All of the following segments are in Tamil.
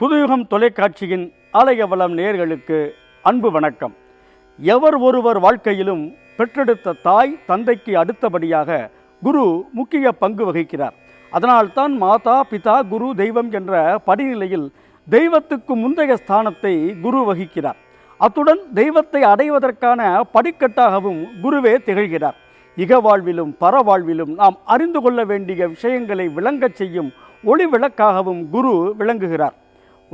புதுயுகம் தொலைக்காட்சியின் ஆலய வளம் நேர்களுக்கு அன்பு வணக்கம். எவர் ஒருவர் வாழ்க்கையிலும் பெற்றெடுத்த தாய் தந்தைக்கு அடுத்தபடியாக குரு முக்கிய பங்கு வகிக்கிறார். அதனால்தான் மாதா பிதா குரு தெய்வம் என்ற படிநிலையில் தெய்வத்துக்கு முந்தைய ஸ்தானத்தை குரு வகிக்கிறார். அத்துடன் தெய்வத்தை அடைவதற்கான படிக்கட்டாகவும் குருவே திகழ்கிறார். இக வாழ்விலும் பரவாழ்விலும் நாம் அறிந்து கொள்ள வேண்டிய விஷயங்களை விளங்கச் செய்யும் ஒளி விளக்காகவும் குரு விளங்குகிறார்.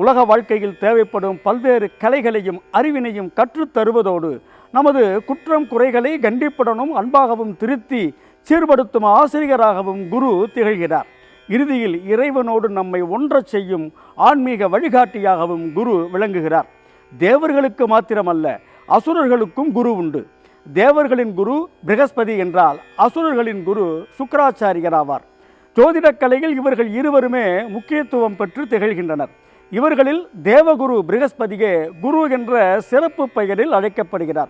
உலக வாழ்க்கையில் தேவைப்படும் பல்வேறு கலைகளையும் அறிவினையும் கற்றுத் தருவதோடு நமது குற்றம் குறைகளை கண்டிப்புடனும் அன்பாகவும் திருத்தி சீர்படுத்தும் ஆசிரியராகவும் குரு திகழ்கிறார். இறுதியில் இறைவனோடு நம்மை ஒன்றச் செய்யும் ஆன்மீக வழிகாட்டியாகவும் குரு விளங்குகிறார். தேவர்களுக்கு மாத்திரமல்ல அசுரர்களுக்கும் குரு உண்டு. தேவர்களின் குரு பிரகஸ்பதி என்றால் அசுரர்களின் குரு சுக்கராச்சாரியராவார். ஆவார் ஜோதிடக் கலையில் இவர்கள் இருவருமே முக்கியத்துவம் பெற்று திகழ்கின்றனர். இவர்களில் தேவகுரு பிரகஸ்பதியே குரு என்ற சிறப்பு பெயரில் அழைக்கப்படுகிறார்.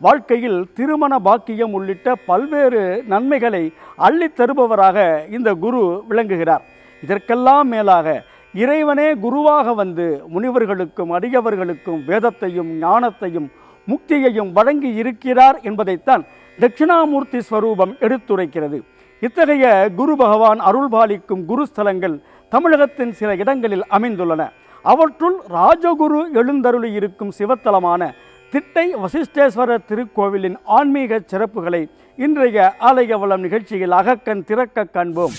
வாழ்க்கையில் திருமண பாக்கியம் உள்ளிட்ட பல்வேறு நன்மைகளை அள்ளித் தருபவராக இந்த குரு விளங்குகிறார். இதற்கெல்லாம் மேலாக இறைவனே குருவாக வந்து முனிவர்களுக்கும் அடியவர்களுக்கும் வேதத்தையும் ஞானத்தையும் முக்தியையும் வழங்கி இருக்கிறார் என்பதைத்தான் தட்சிணாமூர்த்தி ஸ்வரூபம் எடுத்துரைக்கிறது. இத்தகைய குரு பகவான் அருள்பாலிக்கும் குருஸ்தலங்கள் தமிழகத்தின் சில இடங்களில் அமைந்துள்ளன. அவற்றுள் ராஜகுரு எழுந்தருளி இருக்கும் சிவத்தலமான திட்டை வசிஷ்டேஸ்வரர் திருக்கோவிலின் ஆன்மீக சிறப்புகளை இன்றைய ஆலய வளம் நிகழ்ச்சியில் அகக்கண் திறக்க காண்போம்.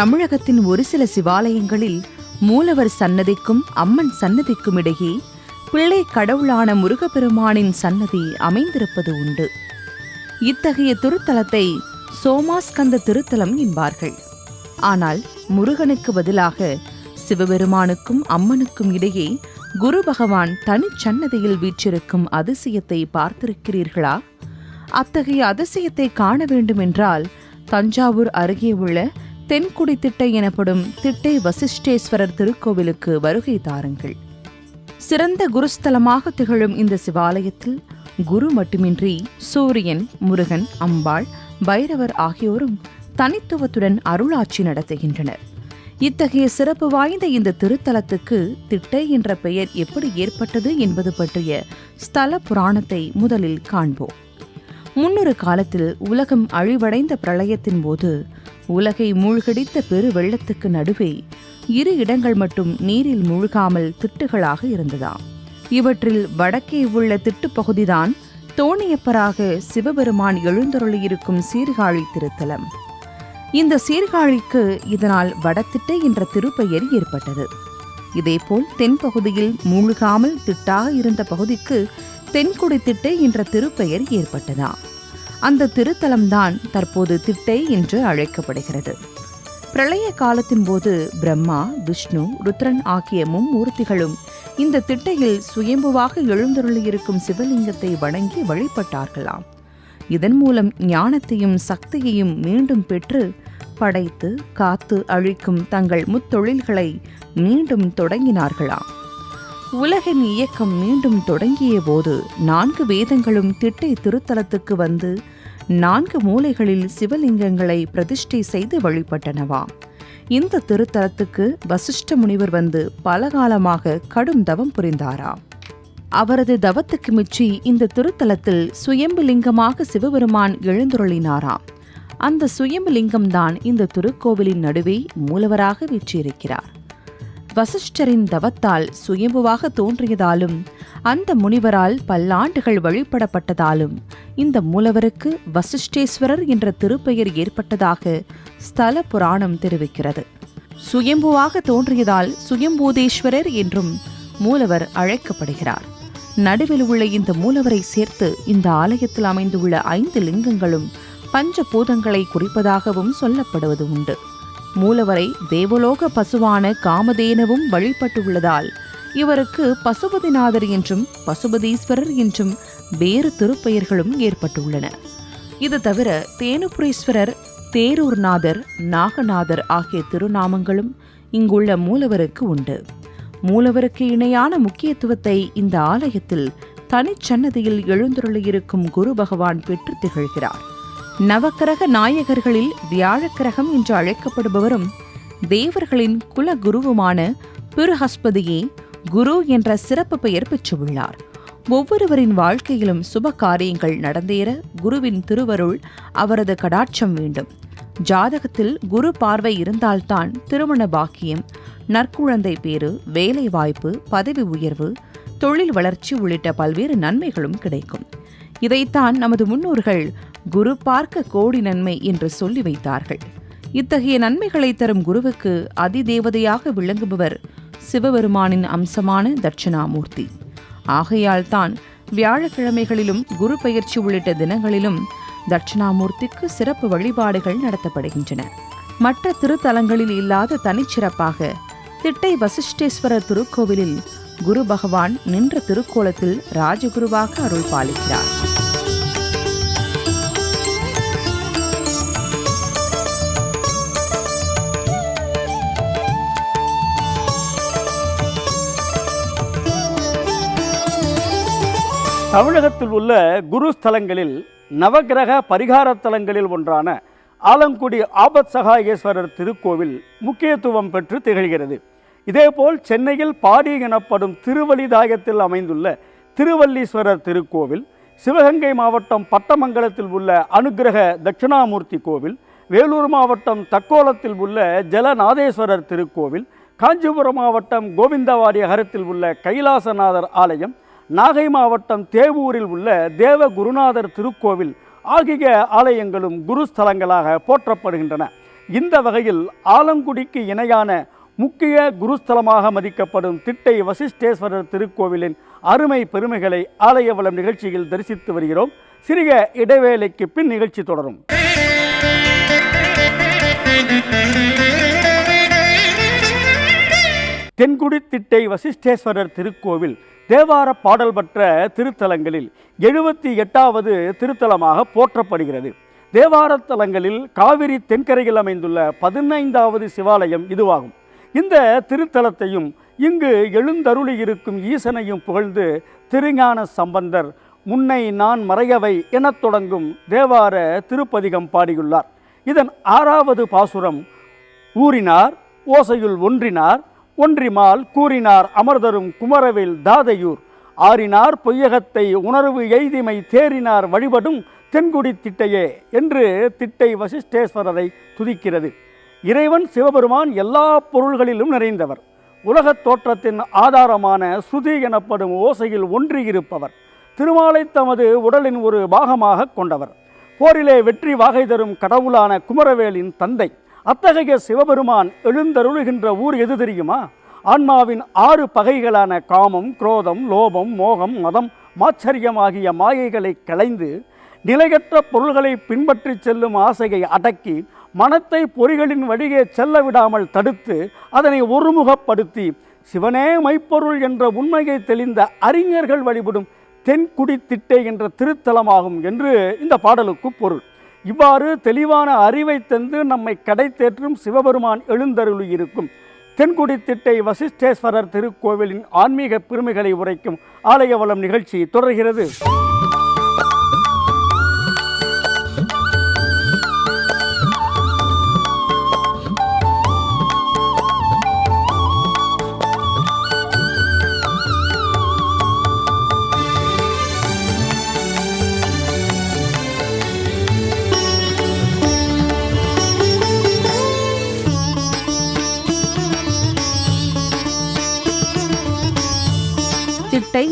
தமிழகத்தின் ஒரு சில சிவாலயங்களில் மூலவர் சன்னதிக்கும் அம்மன் சன்னதிக்கும் இடையே பிள்ளை கடவுளான முருகப்பெருமானின் சன்னதி அமைந்திருப்பது உண்டு. இத்தகைய திருத்தலத்தை சோமாஸ்கந்த திருத்தலம் என்பார்கள். ஆனால் முருகனுக்கு பதிலாக சிவபெருமானுக்கும் அம்மனுக்கும் இடையே குரு பகவான் தனிச்சன்னதியில் வீற்றிருக்கும் அதிசயத்தை பார்த்திருக்கிறீர்களா? அத்தகைய அதிசயத்தை காண வேண்டுமென்றால் தஞ்சாவூர் அருகே உள்ள தென்குடி திட்டை எனப்படும் திட்டை வசிஷ்டேஸ்வரர் திருக்கோவிலுக்கு வருகை தாருங்கள். சிறந்த குருஸ்தலமாக திகழும் இந்த சிவாலயத்தில் குரு மட்டுமின்றி சூரியன் முருகன் அம்பாள் பைரவர் ஆகியோரும் தனித்துவத்துடன் அருளாட்சி நடத்துகின்றனர். இத்தகைய சிறப்பு வாய்ந்த இந்த திருத்தலத்துக்கு திட்டை என்ற பெயர் எப்படி ஏற்பட்டது என்பது பற்றிய ஸ்தல புராணத்தை முதலில் காண்போம். முன்னொரு காலத்தில் உலகம் அழிவடைந்த பிரளயத்தின் போது உலகை மூழ்கடித்த பெரு வெள்ளத்துக்கு நடுவே இரு இடங்கள் மட்டும் நீரில் மூழ்காமல் திட்டுகளாக இருந்ததாம் இவற்றில் வடக்கே உள்ள திட்டுப் பகுதிதான் தோணியப்பராக சிவபெருமான் எழுந்தருளியிருக்கும் சீர்காழி திருத்தலம். இந்த சீர்காழிக்கு இதனால் வடத்திட்டை என்ற திருப்பெயர் ஏற்பட்டது. இதேபோல் தென்பகுதியில் மூழ்காமல் திட்டாக இருந்த பகுதிக்கு தென்குடி திட்டை என்ற திருப்பெயர் ஏற்பட்டதாம் அந்த திருத்தலம்தான் தற்போது திட்டை என்று அழைக்கப்படுகிறது. பிரளய காலத்தின் போது பிரம்மா விஷ்ணு ருத்ரன் ஆகிய மும்மூர்த்திகளும் இந்த திட்டையில் சுயம்புவாக எழுந்தருளியிருக்கும் சிவலிங்கத்தை வணங்கி வழிபட்டார்களாம். இதன் மூலம் ஞானத்தையும் சக்தியையும் மீண்டும் பெற்று படைத்து காத்து அழிக்கும் தங்கள் முத்தொழில்களை மீண்டும் தொடங்கினார்களாம். உலகின் இயக்கம் மீண்டும் தொடங்கிய போது நான்கு வேதங்களும் திட்டை திருத்தலத்துக்கு வந்து நான்கு மூலைகளில் சிவலிங்கங்களை பிரதிஷ்டை செய்து வழிபட்டனவாம் இந்த திருத்தலத்துக்கு வசிஷ்ட முனிவர் வந்து பல காலமாக கடும் தவம் புரிந்தாராம் அவரது தவத்துக்கு மிச்சி இந்த திருத்தலத்தில் சுயம்பு லிங்கமாக சிவபெருமான் எழுந்துருளினாராம் அந்த சுயம்பு லிங்கம்தான் இந்த திருக்கோவிலின் நடுவே மூலவராக வீற்றிருக்கிறார். வசிஷ்டரின் தவத்தால் சுயம்புவாக தோன்றியதாலும் அந்த முனிவரால் பல்லாண்டுகள் வழிபடப்பட்டதாலும் இந்த மூலவருக்கு வசிஷ்டேஸ்வரர் என்ற திருப்பெயர் ஏற்பட்டதாக ஸ்தல புராணம் தெரிவிக்கிறது. சுயம்புவாக தோன்றியதால் சுயம்பூதேஸ்வரர் என்றும் மூலவர் அழைக்கப்படுகிறார். நடுவில் உள்ள இந்த மூலவரை சேர்த்து இந்த ஆலயத்தில் அமைந்துள்ள ஐந்து லிங்கங்களும் பஞ்சபூதங்களை குறிப்பதாகவும் சொல்லப்படுவது உண்டு. மூலவரை தேவலோக பசுவான காமதேனவும் வழிபட்டுள்ளதால் இவருக்கு பசுபதிநாதர் என்றும் பசுபதீஸ்வரர் என்றும் வேறு திருப்பெயர்களும் ஏற்பட்டுள்ளன. இது தவிர தேனுபுரீஸ்வரர் தேரூர்நாதர் நாகநாதர் ஆகிய திருநாமங்களும் இங்குள்ள மூலவருக்கு உண்டு. மூலவருக்கு இணையான முக்கியத்துவத்தை இந்த ஆலயத்தில் தனிச்சன்னதியில் எழுந்துருளியிருக்கும் குரு பகவான் பெற்று திகழ்கிறார். நவக்கிரக நாயகர்களில் வியாழக்கிரகம் என்று அழைக்கப்படுபவரும் தேவர்களின் குல குருவுமான பிருஹஸ்பதியே குரு என்ற சிறப்பு பெயர் பெற்றுள்ளார். ஒவ்வொருவரின் வாழ்க்கையிலும் சுப காரியங்கள் நடந்தேற குருவின் திருவருள் அவரது கடாட்சம் வேண்டும். ஜாதகத்தில் குரு பார்வை இருந்தால்தான் திருமண பாக்கியம் நற்குழந்தை பேறு வேலை வாய்ப்பு பதவி உயர்வு தொழில் வளர்ச்சி உள்ளிட்ட பல்வேறு நன்மைகளும் கிடைக்கும். இதைத்தான் நமது முன்னோர்கள் குரு பார்க்க கோடி நன்மை என்று சொல்லி வைத்தார்கள். இத்தகைய நன்மைகளை தரும் குருவுக்கு அதிதேவதையாக விளங்குபவர் சிவபெருமானின் அம்சமான தட்சிணாமூர்த்தி. ஆகையால் தான் வியாழக்கிழமைகளிலும் குரு பயிற்சி உள்ளிட்ட தினங்களிலும் தட்சிணாமூர்த்திக்கு சிறப்பு வழிபாடுகள் நடத்தப்படுகின்றன. மற்ற திருத்தலங்களில் இல்லாத தனிச்சிறப்பாக திட்டை வசிஷ்டேஸ்வரர் திருக்கோவிலில் குரு பகவான் நின்ற திருக்கோலத்தில் ராஜகுருவாக அருள் பாலிக்கிறார் தமிழகத்தில் உள்ள குரு ஸ்தலங்களில் நவக்கிரக பரிகார தலங்களில் ஒன்றான ஆலங்குடி ஆபத் சகாயேஸ்வரர் திருக்கோவில் முக்கியத்துவம் பெற்று திகழ்கிறது. இதேபோல் சென்னையில் பாடி எனப்படும் திருவலிதாயத்தில் அமைந்துள்ள திருவல்லீஸ்வரர் திருக்கோவில் சிவகங்கை மாவட்டம் பட்டமங்கலத்தில் உள்ள அனுகிரக தட்சிணாமூர்த்தி கோவில் வேலூர் மாவட்டம் தக்கோலத்தில் உள்ள ஜலநாதேஸ்வரர் திருக்கோவில் காஞ்சிபுரம் மாவட்டம் கோவிந்தவாடி அகரத்தில் உள்ள கைலாசநாதர் ஆலயம் நாகை மாவட்டம் தேவூரில் உள்ள தேவ குருநாதர் திருக்கோவில் ஆகிய ஆலயங்களும் குருஸ்தலங்களாக போற்றப்படுகின்றன. இந்த வகையில் ஆலங்குடிக்கு இணையான முக்கிய குருஸ்தலமாக மதிக்கப்படும் திட்டை வசிஷ்டேஸ்வரர் திருக்கோவிலின் அருமை பெருமைகளை ஆலய வளம் நிகழ்ச்சியில் தரிசித்து வருகிறோம். சிறிய இடைவேளைக்கு பின் நிகழ்ச்சி தொடரும். தென்குடி திட்டை வசிஷ்டேஸ்வரர் திருக்கோவில் தேவார பாடல் பெற்ற திருத்தலங்களில் எழுபத்தி எட்டாவது திருத்தலமாக போற்றப்படுகிறது. தேவார தலங்களில் காவிரி தென்கரையில் அமைந்துள்ள பதினைந்தாவது சிவாலயம் இதுவாகும். இந்த திருத்தலத்தையும் இங்கு எழுந்தருளி இருக்கும் ஈசனையும் புகழ்ந்து திருஞான சம்பந்தர் முன்னை நான் மறையவை எனத் தொடங்கும் தேவார திருப்பதிகம் பாடியுள்ளார். இதன் ஆறாவது பாசுரம் ஊறினார் ஓசையுள் ஒன்றினார் ஒன்றிமால் கூறினார் அமர்தரும் குமரவேல் தாதையூர். ஆறினார் பொய்யகத்தை உணர்வு எய்திமை தேறினார் வழிபடும் தென்குடி திட்டையே என்று திட்டை வசிஷ்டேஸ்வரரை துதிக்கிறது. இறைவன் சிவபெருமான் எல்லா பொருள்களிலும் நிறைந்தவர். உலகத் தோற்றத்தின் ஆதாரமான சுதி எனப்படும் ஓசையில் ஒன்றியிருப்பவர். திருமாலை தமது உடலின் ஒரு பாகமாக கொண்டவர். போரிலே வெற்றி வாகை தரும் கடவுளான குமரவேலின் தந்தை. அத்தகைய சிவபெருமான் எழுந்தருளுகின்ற ஊர் எது தெரியுமா? ஆன்மாவின் ஆறு பகைகளான காமம் குரோதம் லோபம் மோகம் மதம் மாச்சரியம் ஆகிய மாயைகளை களைந்து நிலையற்ற பொருள்களை பின்பற்றி செல்லும் ஆசையை அடக்கி மனத்தை பொறிகளின் வழியே செல்ல விடாமல் தடுத்து அதனை ஒருமுகப்படுத்தி சிவனே மைப்பொருள் என்ற உண்மையை தெளிந்த அறிஞர்கள் வழிபடும் தென்குடி திட்டை என்ற திருத்தலமாகும் என்று இந்த பாடலுக்கு பொருள். இவ்வாறு தெளிவான அறிவை தந்து நம்மை கடை தேற்றும் சிவபெருமான் எழுந்தருளி இருக்கும் தென்குடி திட்டை வசிஷ்டேஸ்வரர் திருக்கோவிலின் ஆன்மீக பெருமைகளை உரைக்கும் ஆலய வளம் நிகழ்ச்சி தொடர்கிறது.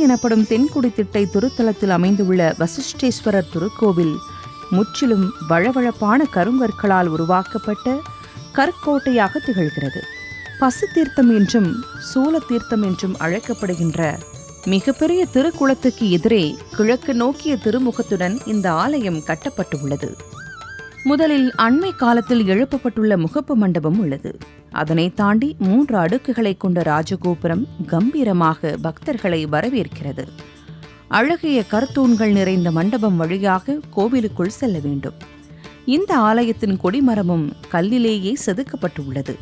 எனப்படும் தென்குடி திட்டை திருத்தலத்தில் அமைந்துள்ள வசிஷ்டேஸ்வரர் திருக்கோவில் முற்றிலும் வழவழப்பான கருங்கற்களால் உருவாக்கப்பட்ட கற்கோட்டையாக திகழ்கிறது. பசு தீர்த்தம் என்றும் சூல தீர்த்தம் என்றும் அழைக்கப்படுகின்ற மிகப்பெரிய திருக்குளத்துக்கு எதிரே கிழக்கு நோக்கிய திருமுகத்துடன் இந்த ஆலயம் கட்டப்பட்டுள்ளது. முதலில் அண்மை காலத்தில் எழுப்பப்பட்டுள்ள முகப்பு மண்டபம் உள்ளது. அதனை தாண்டி மூன்று அடுக்குகளை கொண்ட ராஜகோபுரம் கம்பீரமாக பக்தர்களை வரவேற்கிறது. அழகிய கருத்தூண்கள் நிறைந்த மண்டபம் வழியாக கோவிலுக்குள் செல்ல வேண்டும். இந்த ஆலயத்தின் கொடிமரமும் கல்லிலேயே செதுக்கப்பட்டுள்ளது.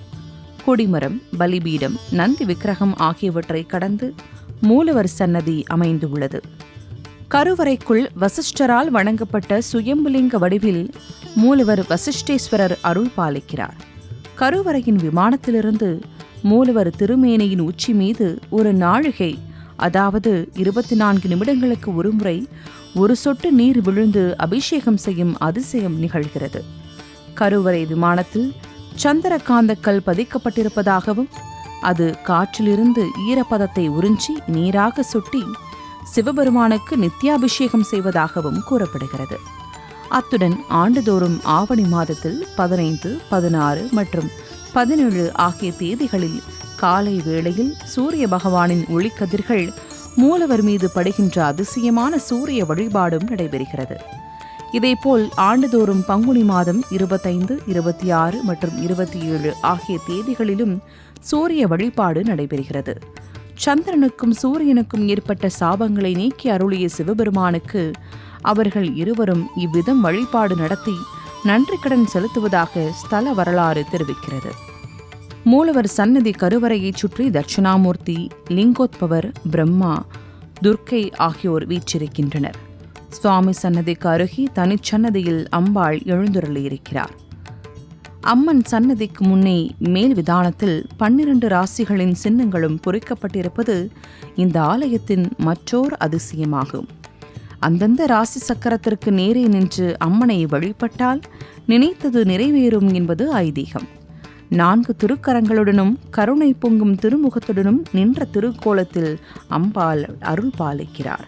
கொடிமரம் பலிபீடம் நந்தி விக்கிரகம் ஆகியவற்றை கடந்து மூலவர் சன்னதி அமைந்துள்ளது. கருவறைக்குள் வசிஷ்டரால் வணங்கப்பட்ட சுயம்புலிங்க வடிவில் மூலவர் வசிஷ்டேஸ்வரர் அருள் பாலிக்கிறார். கருவறையின் விமானத்திலிருந்து மூலவர் திருமேனியின் உச்சி மீது ஒரு நாழிகை அதாவது இருபத்தி நான்கு நிமிடங்களுக்கு ஒருமுறை ஒரு சொட்டு நீர் விழுந்து அபிஷேகம் செய்யும் அதிசயம் நிகழ்கிறது. கருவறை விமானத்தில் சந்திரகாந்தக்கல் பதிக்கப்பட்டிருப்பதாகவும் அது காற்றிலிருந்து ஈரப்பதத்தை உறிஞ்சி நீராக சுட்டி சிவபெருமானுக்கு நித்யாபிஷேகம் செய்வதாகவும் கூறப்படுகிறது. அத்துடன் ஆண்டுதோறும் ஆவணி மாதத்தில் பதினைந்து பதினாறு மற்றும் பதினேழு ஆகிய தேதிகளில் காலை வேளையில் சூரிய பகவானின் ஒளிக்கதிர்கள் மூலவர் மீது படுகின்ற அதிசயமான சூரிய வழிபாடும் நடைபெறுகிறது. இதேபோல் ஆண்டுதோறும் பங்குனி மாதம் இருபத்தைந்து இருபத்தி ஆறு மற்றும் இருபத்தி ஏழு ஆகிய தேதிகளிலும் சூரிய வழிபாடு நடைபெறுகிறது. சந்திரனுக்கும் சூரியனுக்கும் ஏற்பட்ட சாபங்களை நீக்கி அருளிய சிவபெருமானுக்கு அவர்கள் இருவரும் இவ்விதம் வழிபாடு நடத்தி நன்றி கடன் செலுத்துவதாக ஸ்தல வரலாறு தெரிவிக்கிறது. மூலவர் சன்னதி கருவறையைச் சுற்றி தட்சிணாமூர்த்தி லிங்கோத்பவர் பிரம்மா துர்க்கை ஆகியோர் வீற்றிருக்கின்றனர். சுவாமி சன்னதிக்கு அருகே தனிச்சன்னதியில் அம்பாள் எழுந்துருளியிருக்கிறார். அம்மன் சன்னதிக்கு முன்னே மேல் விதானத்தில் பன்னிரண்டு ராசிகளின் சின்னங்களும் பொறிக்கப்பட்டிருப்பது இந்த ஆலயத்தின் மற்றோர் அதிசயமாகும். அந்தந்த ராசி சக்கரத்திற்கு நேரே நின்று அம்மனை வழிபட்டால் நினைத்தது நிறைவேறும் என்பது ஐதீகம். நான்கு திருக்கரங்களுடனும் கருணை பொங்கும் திருமுகத்துடனும் நின்ற திருக்கோலத்தில் அம்பாள் அருள் பாலிக்கிறார்.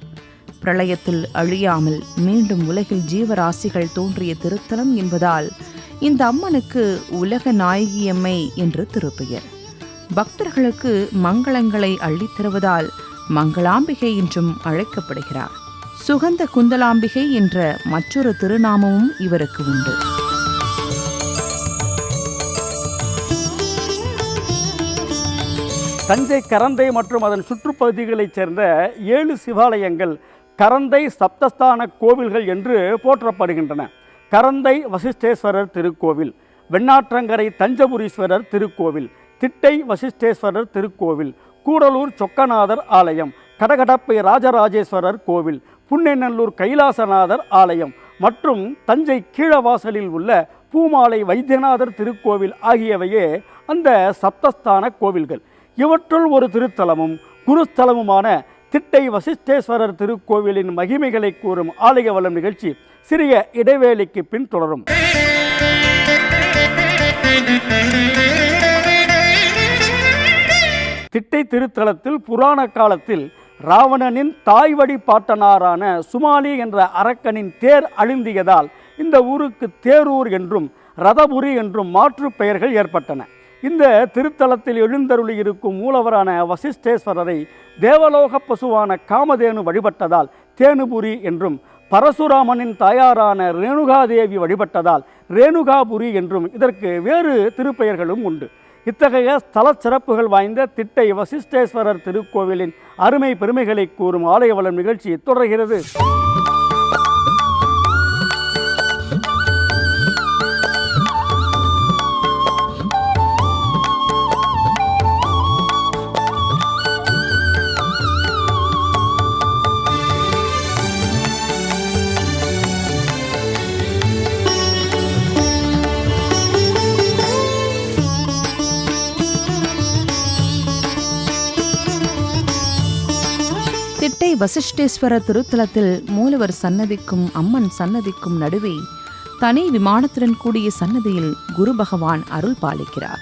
பிரளயத்தில் அழியாமல் மீண்டும் உலகில் ஜீவராசிகள் தோன்றிய திருத்தலம் என்பதால் இந்த அம்மனுக்கு உலக நாயகியம்மை என்று திருப்பெயர். பக்தர்களுக்கு மங்களங்களை அள்ளித் தருவதால் மங்களாம்பிகை என்றும் அழைக்கப்படுகிறார். சுகந்த குந்தலாம்பிகை என்ற மற்றொரு திருநாமமும் இவருக்கு உண்டு. தஞ்சை கரந்தை மற்றும் அதன் சுற்றுப்பகுதிகளைச் சேர்ந்த ஏழு சிவாலயங்கள் கரந்தை சப்தஸ்தான கோவில்கள் என்று போற்றப்படுகின்றன. கரந்தை வசிஷ்டேஸ்வரர் திருக்கோவில் வெண்ணாற்றங்கரை தஞ்சபுரீஸ்வரர் திருக்கோவில் திட்டை வசிஷ்டேஸ்வரர் திருக்கோவில் கூடலூர் சொக்கநாதர் ஆலயம் கடகடப்பை ராஜராஜேஸ்வரர் கோவில் புன்னெநல்லூர் கைலாசநாதர் ஆலயம் மற்றும் தஞ்சை கீழவாசலில் உள்ள பூமாலை வைத்தியநாதர் திருக்கோவில் ஆகியவையே அந்த சப்தஸ்தான கோவில்கள். இவற்றுள் ஒரு திருத்தலமும் குருஸ்தலமுமான திட்டை வசிஷ்டேஸ்வரர் திருக்கோவிலின் மகிமைகளை கூறும் ஆலய வளம் நிகழ்ச்சி சிறிய இடைவேளைக்கு பின் தொடரும். திட்டை திருத்தலத்தில் புராண காலத்தில் ராவணனின் தாய் பாட்டனாரான சுமாலி என்ற அரக்கனின் தேர் அழுந்தியதால் இந்த ஊருக்கு தேரூர் என்றும் ரதபுரி என்றும் மாற்று பெயர்கள் ஏற்பட்டன. இந்த திருத்தலத்தில் எழுந்தருளி இருக்கும் மூலவரான வசிஷ்டேஸ்வரரை தேவலோக பசுவான காமதேனு வழிபட்டதால் தேனுபுரி என்றும் பரசுராமனின் தாயாரான ரேணுகாதேவி வழிபட்டதால் ரேணுகாபுரி என்றும் இதற்கு வேறு திருப்பெயர்களும் உண்டு. இத்தகைய ஸ்தல சிறப்புகள் வாய்ந்த திட்டை வசிஷ்டேஸ்வரர் திருக்கோவிலின் அருமை பெருமைகளை கூறும் ஆலய வளம் நிகழ்ச்சி தொடர்கிறது. வசிஷ்டேஸ்வர திருத்தலத்தில் மூலவர் சன்னதிக்கும் அம்மன் சன்னதிக்கும் நடுவே தனி விமானத்துடன் கூடிய சன்னதியில் குரு பகவான் அருள் பாலிக்கிறார்.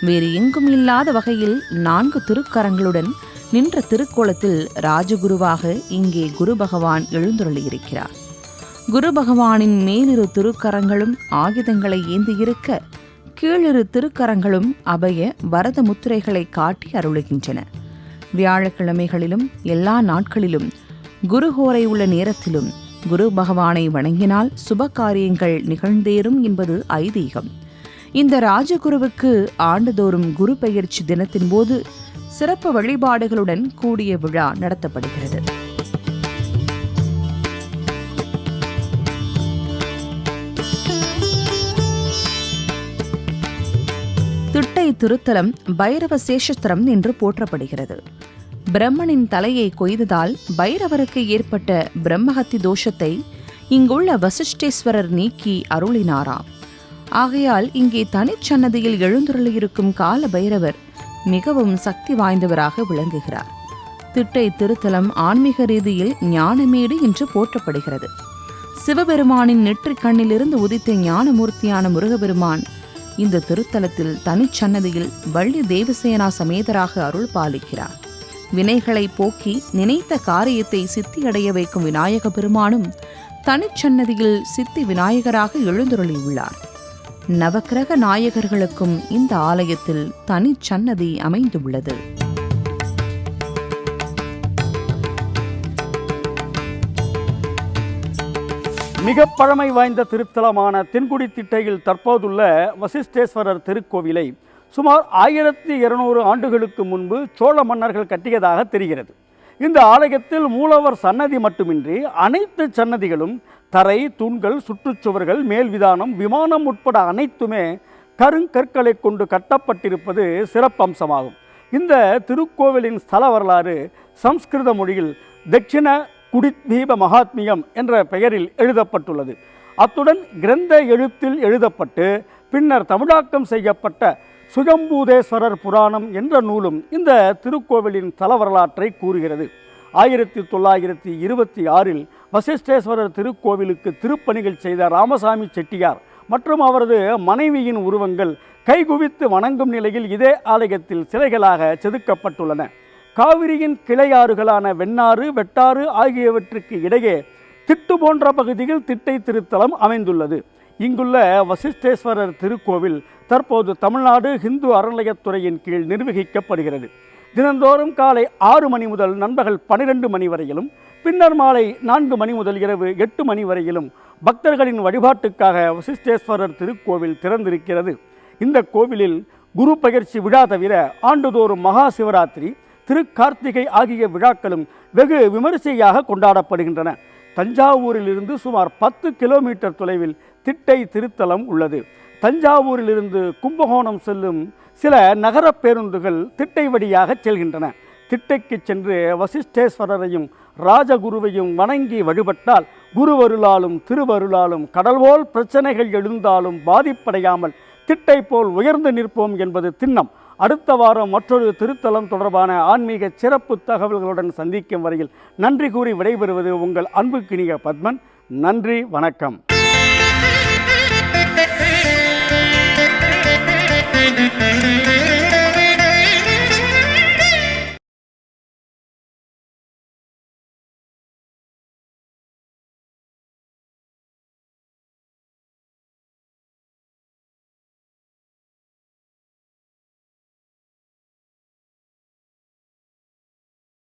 வேறு எங்கும் இல்லாத வகையில் நான்கு திருக்கரங்களுடன் நின்ற திருக்கோலத்தில் ராஜகுருவாக இங்கே குரு பகவான் எழுந்துருளியிருக்கிறார். குரு பகவானின் மேலிரு திருக்கரங்களும் ஆயுதங்களை ஏந்தியிருக்க கீழிரு திருக்கரங்களும் அபய வரத முத்திரைகளை காட்டி அருளுகின்றன. வியாழக்கிழமைகளிலும் எல்லா நாட்களிலும் குருஹோரை உள்ள நேரத்திலும் குரு பகவானை வணங்கினால் சுப காரியங்கள் நிகழ்ந்தேறும் என்பது ஐதீகம். இந்த ராஜகுருவுக்கு ஆண்டுதோறும் குரு பெயர்ச்சி தினத்தின் போது சிறப்பு வழிபாடுகளுடன் கூடிய விழா நடத்தப்படுகிறது. திட்டை திருத்தலம் பைரவ சேஷஸ்திரம் என்று போற்றப்படுகிறது. பிரம்மனின் தலையை கொய்ததால் பைரவருக்கு ஏற்பட்ட பிரம்மஹத்தி தோஷத்தை இங்குள்ள வசிஷ்டேஸ்வரர் நீக்கி அருளினாராம். ஆகையால் இங்கே தனிச்சன்னதியில் எழுந்துருளியிருக்கும் கால பைரவர் மிகவும் சக்தி வாய்ந்தவராக விளங்குகிறார். திட்டை திருத்தலம் ஆன்மீக ரீதியில் ஞானமேடு என்று போற்றப்படுகிறது. சிவபெருமானின் நெற்றிக் கண்ணிலிருந்து உதித்த ஞானமூர்த்தியான முருகபெருமான் இந்த திருத்தலத்தில் தனிச்சன்னதியில் வள்ளி தேவசேனா சமேதராக அருள் பாலிக்கிறார். வினைகளை போக்கி நினைத்த காரியத்தை சித்தியடைய வைக்கும் விநாயக பெருமானும் தனிச்சன்னதியில் சித்தி விநாயகராக எழுந்தருளியுள்ளார். நவக்கிரக நாயகர்களுக்கும் இந்த ஆலயத்தில் தனிச்சன்னதி அமைந்துள்ளது. மிக பழமை வாய்ந்த திருத்தலமான தென்குடி திட்டையில் தற்போதுள்ள வசிஷ்டேஸ்வரர் திருக்கோவிலை சுமார் ஆயிரத்தி இருநூறு ஆண்டுகளுக்கு முன்பு சோழ மன்னர்கள் கட்டியதாக தெரிகிறது. இந்த ஆலயத்தில் மூலவர் சன்னதி மட்டுமின்றி அனைத்து சன்னதிகளும் தரை தூண்கள் சுற்றுச்சுவர்கள் மேல்விதானம் விமானம் உட்பட அனைத்துமே கருங்கற்களை கொண்டு கட்டப்பட்டிருப்பது சிறப்பம்சமாகும். இந்த திருக்கோவிலின் ஸ்தல வரலாறு சம்ஸ்கிருத மொழியில் தட்சிண குடித்வீப மகாத்மியம் என்ற பெயரில் எழுதப்பட்டுள்ளது. அத்துடன் கிரந்த எழுத்தில் எழுதப்பட்டு பின்னர் தமிழாக்கம் செய்யப்பட்ட சுயம்பூதேஸ்வரர் புராணம் என்ற நூலும் இந்த திருக்கோவிலின் தல வரலாற்றை கூறுகிறது. ஆயிரத்தி தொள்ளாயிரத்தி இருபத்தி ஆறில் வசிஷ்டேஸ்வரர் திருக்கோவிலுக்கு திருப்பணிகள் செய்த ராமசாமி செட்டியார் மற்றும் அவரது மனைவியின் உருவங்கள் கைகுவித்து வணங்கும் நிலையில் இதே ஆலயத்தில் சிலைகளாக செதுக்கப்பட்டுள்ளன. காவிரியின் கிளையாறுகளான வெண்ணாறு வெட்டாறு ஆகியவற்றுக்கு இடையே திட்டு போன்ற பகுதியில் திட்டை திருத்தலம் அமைந்துள்ளது. இங்குள்ள வசிஷ்டேஸ்வரர் திருக்கோவில் தற்போது தமிழ்நாடு இந்து அறநிலையத்துறையின் கீழ் நிர்வகிக்கப்படுகிறது. தினந்தோறும் காலை ஆறு மணி முதல் நண்பகல் பனிரெண்டு மணி வரையிலும் பின்னர் மாலை நான்கு மணி முதல் இரவு எட்டு மணி வரையிலும் பக்தர்களின் வழிபாட்டுக்காக வசிஷ்டேஸ்வரர் திருக்கோவில் திறந்திருக்கிறது. இந்த கோவிலில் குரு பயிற்சி விழா தவிர ஆண்டுதோறும் மகா சிவராத்திரி திருக்கார்த்திகை ஆகிய விழாக்களும் வெகு விமரிசையாக கொண்டாடப்படுகின்றன. தஞ்சாவூரிலிருந்து சுமார் பத்து கிலோமீட்டர் தொலைவில் திட்டை திருத்தலம் உள்ளது. தஞ்சாவூரிலிருந்து கும்பகோணம் செல்லும் சில நகர பேருந்துகள் திட்டை வழியாக செல்கின்றன. திட்டைக்கு சென்று வசிஷ்டேஸ்வரரையும் ராஜகுருவையும் வணங்கி வழிபட்டால் குருவருளாலும் திருவருளாலும் கடல்போல் பிரச்சனைகள் எழுந்தாலும் பாதிப்படையாமல் திட்டை போல் உயர்ந்து நிற்போம் என்பது திண்ணம். அடுத்த வாரம் மற்றொரு திருத்தலம் தொடர்பான ஆன்மீக சிறப்பு தகவல்களுடன் சந்திக்கும் வரையில் நன்றி கூறி விடைபெறுவது உங்கள் அன்புக்கினிய பத்மன். நன்றி வணக்கம். Müzik